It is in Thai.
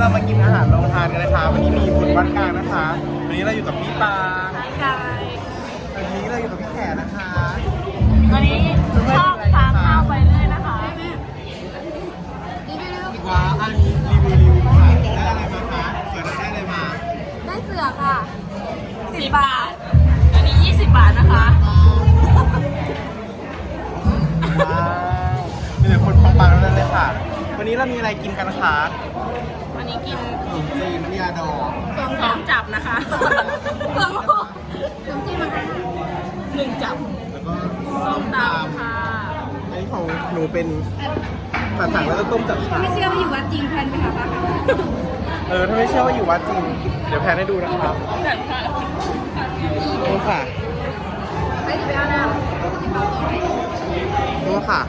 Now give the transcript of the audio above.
เรามากินอาหารโรงทานกันนะคะ วันนี้มีบุญวัดกลางนะคะ วันนี้เราอยู่กับพี่ปางใช่กายวันนี้เราอยู่กับพี่แขนะคะวันนี้ชอบทานข้าวไปเรื่อยนะคะว้าวอันนี้รีวิวรีวิวค่ะได้อะไรมาคะเกิดได้อะไรมา ได้เสือค่ะสิบบาท อันนี้ยี่สิบบาทนะคะว้าวมีแต่คนปังๆทั้งนั้นเลยค่ะ วันนี้เรามีอะไรกินกันคะวั นนี้กินขนมจีนน้ำยาดองสองจับนะคะเสือโมน้ำจิ้มอะไรหนึ่งจับแล้วก็ส้มตำค่ะอันนี้ของหนูเป็นผัดถังแล้วก็ต้มจับฉ่ายไม่เชื่อว่าอยู่วัดจริงแพนไปหาป้าค่ะเออถ้าไม่เชื่อว่าอยู่วัดจริง เดี๋ยวแพนให้ดูนะครับแบบว่าไดูค่ะม่ได้ไปเอาน้ำดูค่ะ